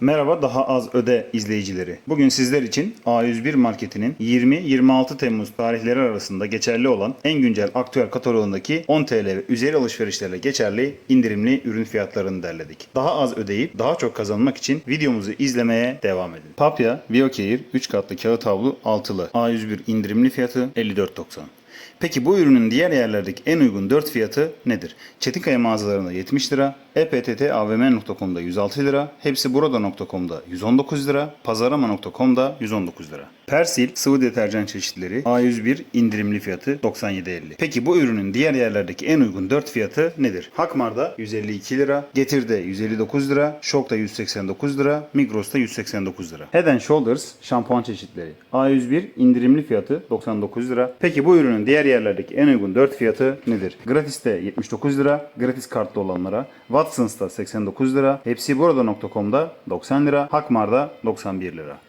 Merhaba daha az öde izleyicileri. Bugün sizler için A101 marketinin 20-26 Temmuz tarihleri arasında geçerli olan en güncel aktüel kataloğundaki 10 TL ve üzeri alışverişlerle geçerli indirimli ürün fiyatlarını derledik. Daha az ödeyip daha çok kazanmak için videomuzu izlemeye devam edin. Papya Viocare 3 katlı kağıt havlu altılı A101 indirimli fiyatı 54.90. Peki bu ürünün diğer yerlerdeki en uygun 4 fiyatı nedir? Çetinkaya mağazalarında 70 lira, epttavm.com'da 106 lira, hepsi burada.com'da 119 lira, pazarama.com'da 119 lira. Persil sıvı deterjan çeşitleri A101 indirimli fiyatı 97.50. Peki bu ürünün diğer yerlerdeki en uygun 4 fiyatı nedir? Hakmar'da 152 lira, Getir'de 159 lira, Şok'ta 189 lira, Migros'ta 189 lira. Head Shoulders şampuan çeşitleri A101 indirimli fiyatı 99 lira. Peki bu ürünün diğer yerlerdeki en uygun 4 fiyatı nedir? Gratis'te 79 lira, gratis kartlı olanlara, Watson's'ta 89 lira, hepsi burada.com'da 90 lira, Hakmar'da 91 lira.